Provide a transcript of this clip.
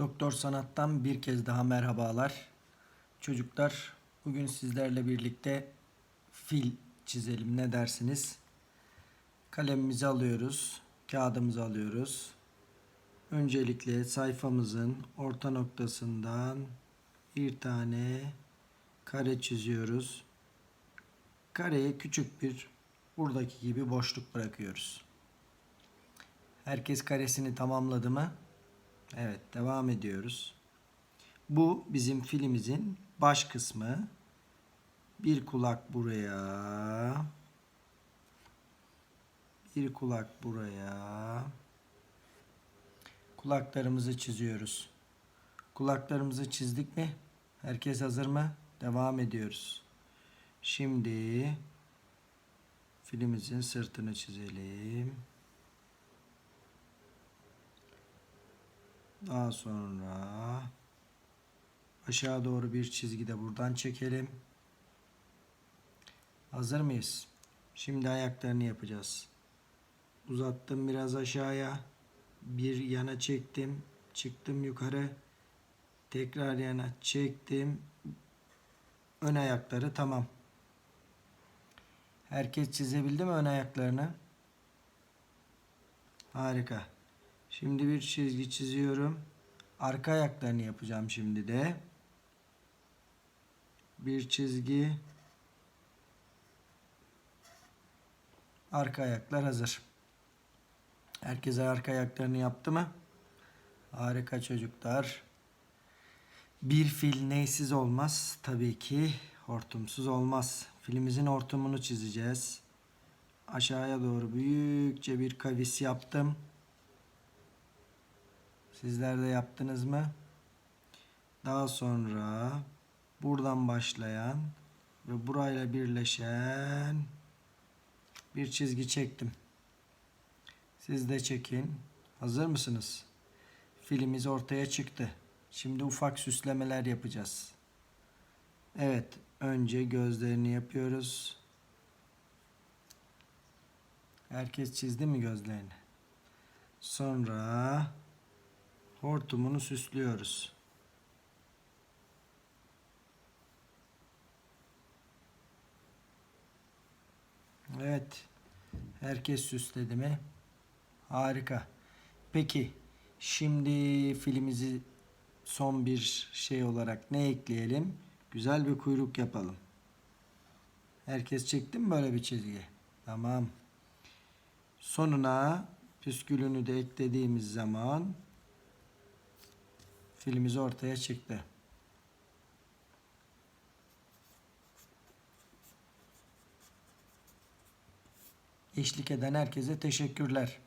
Doktor Sanat'tan bir kez daha merhabalar. Çocuklar bugün sizlerle birlikte fil çizelim ne dersiniz? Kalemimizi alıyoruz, kağıdımızı alıyoruz. Öncelikle sayfamızın orta noktasından bir tane kare çiziyoruz. Kareye küçük bir buradaki gibi boşluk bırakıyoruz. Herkes karesini tamamladı mı? Evet, devam ediyoruz. Bu bizim filimizin baş kısmı. Bir kulak buraya. Bir kulak buraya. Kulaklarımızı çiziyoruz. Kulaklarımızı çizdik mi? Herkes hazır mı? Devam ediyoruz. Şimdi filimizin sırtını çizelim. Daha sonra aşağı doğru bir çizgi de buradan çekelim. Hazır mıyız? Şimdi ayaklarını yapacağız. Uzattım biraz aşağıya. Bir yana çektim. Çıktım yukarı. Tekrar yana çektim. Ön ayakları tamam. Herkes çizebildi mi ön ayaklarını? Harika. Şimdi bir çizgi çiziyorum. Arka ayaklarını yapacağım şimdi de. Bir çizgi. Arka ayaklar hazır. Herkes arka ayaklarını yaptı mı? Harika çocuklar. Bir fil neysiz olmaz? Tabii ki hortumsuz olmaz. Filimizin hortumunu çizeceğiz. Aşağıya doğru büyükçe bir kavis yaptım. Sizler de yaptınız mı? Daha sonra buradan başlayan ve burayla birleşen bir çizgi çektim. Siz de çekin. Hazır mısınız? Filimiz ortaya çıktı. Şimdi ufak süslemeler yapacağız. Evet, önce gözlerini yapıyoruz. Herkes çizdi mi gözlerini? Sonra hortumunu süslüyoruz. Evet. Herkes süsledi mi? Harika. Peki şimdi filmimizi son bir şey olarak ne ekleyelim? Güzel bir kuyruk yapalım. Herkes çekti mi böyle bir çizgi? Tamam. Sonuna püskülünü de eklediğimiz zaman filmimiz ortaya çıktı. Eşlik eden herkese teşekkürler.